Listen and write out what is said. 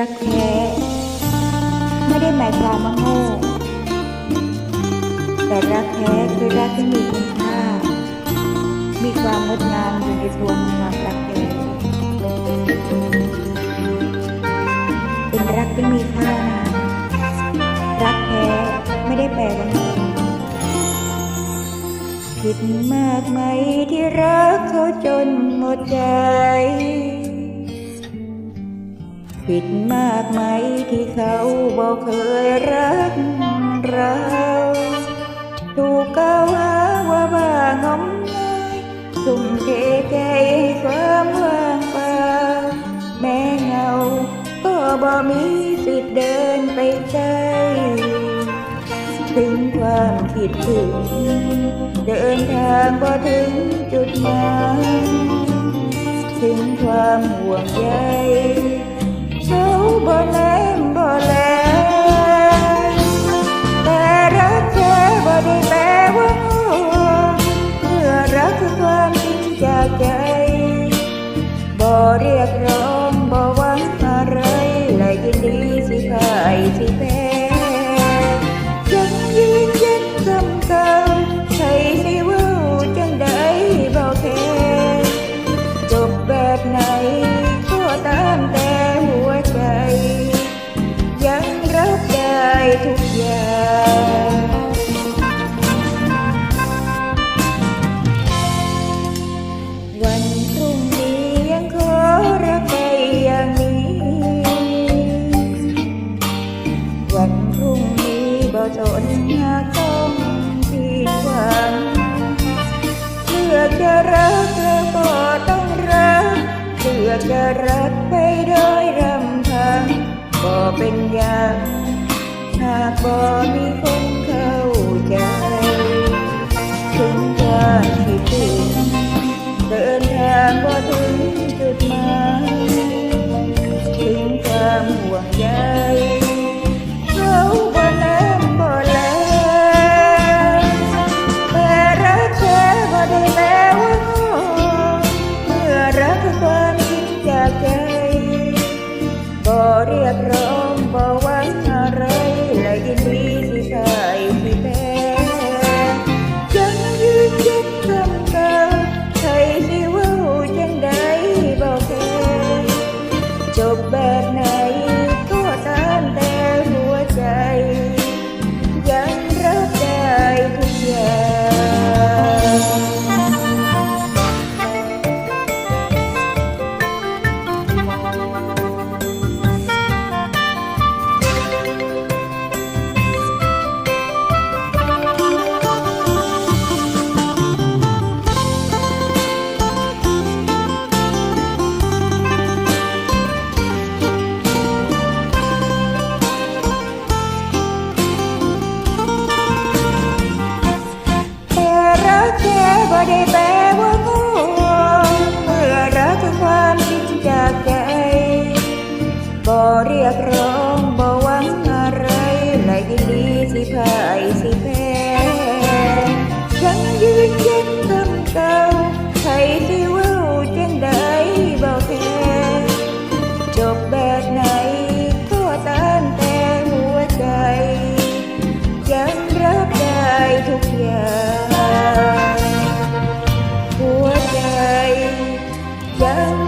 รักแท้ ไม่ได้หมายความว่าโง่แต่รักแท้คือรักที่มีคุณค่า มีความงดงามอยู่ในตัวของความรักแท้เป็นรักที่มีค่านะรักแท้ไม่ได้แปลว่าโง่ผิดมากไหมที่รักเขาจนหมดใจ ผิดมากไหมที่เขาบอกเคยรักเราถูกกล่าวหาว่าบ้างมงายทุ่มเทใจให้ความว่างเปล่าแม้เงาก็บ่มีสิทธิ์เดินไปใจถึงความคิดถึง เดินทางบ่ถึงจุดหมายถึงความห่วงใย เขาบ่แลมบ่แลแต่รักแท้บ่ได้แปลว่าเมื่อรักคือความจริงจากใจบ่เรียกร้อง นี้บ่สนหากต้องผิดหวังเพื่อจะรักเธอก็ต้องรักเพื่อจะรักไปโดยรำพังก็เป็นอย่างหากบ่มีคน เรียกร้องบ่หวังอะไรและยินดีที่ใส่ที่แพ้ยังยืนยันคำเก่าใครสิเว่าจังใดบอกแค่จบแบบ everybody back. girl